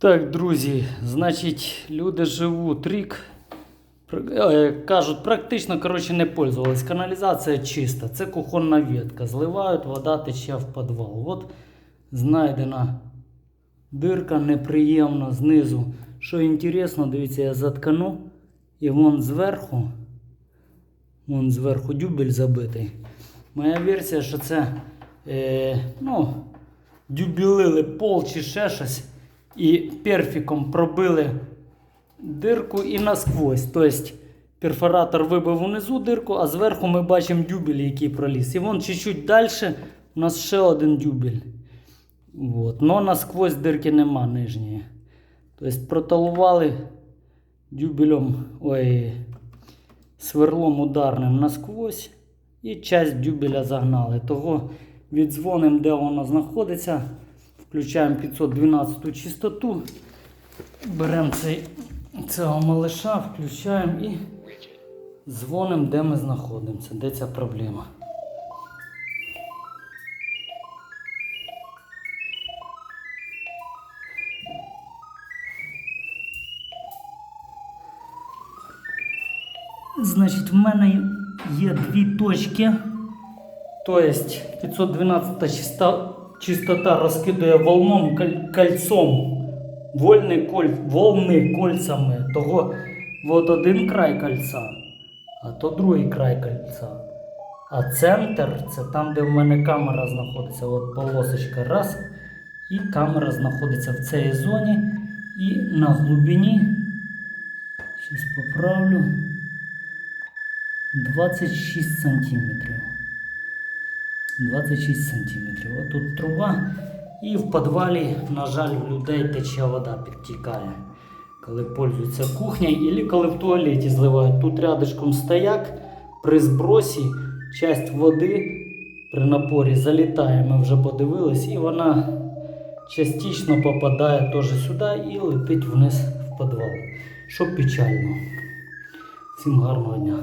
Так, друзі, значить, люди живуть рік. Е, Кажуть, практично коротше, не пользувались. Каналізація чиста. Це кухонна ветка. Зливають, вода тече в підвал. От знайдена дирка неприємна знизу. Що інтересно, дивіться, я заткану. І вон зверху, вон зверху дюбель забитий. Моя версія, що це е, ну, дюбілили пол чи ще щось. І перфіком пробили дирку і насквозь. Тобто перфоратор вибив унизу дирку, а зверху ми бачимо дюбель, який проліз. І вон чуть-чуть далі у нас ще один дюбель. Вот. Но насквозь дирки нема нижньої. Тобто проталували дюбелем, ой, сверлом ударним насквозь і часть дюбеля загнали. Того віддзвонимо, де воно знаходиться. Включаємо 512 частоту. Беремо цей, цього малиша, включаємо і дзвонимо, де ми знаходимося, де ця проблема. Значить, в мене є дві точки. Тобто 512 чиста, чистота розкидує волном кольцом. Вольний коль, волни кольцями. Того от один край кольця, а то другий край кольця. А центр це там, де в мене камера знаходиться. От полосочка раз. І камера знаходиться в цій зоні. І на глибині. Зараз поправлю. 26 сантиметрів. 26 сантиметрів. Ось тут труба. І в підвалі, на жаль, в людей тече вода підтікає. Коли пользуються кухнею, або коли в туалеті зливають. Тут рядышком стояк, при збросі часть води при напорі залітає, ми вже подивились, і вона частично попадає теж сюди і летить вниз в підвал. Що печально. Всім гарного дня.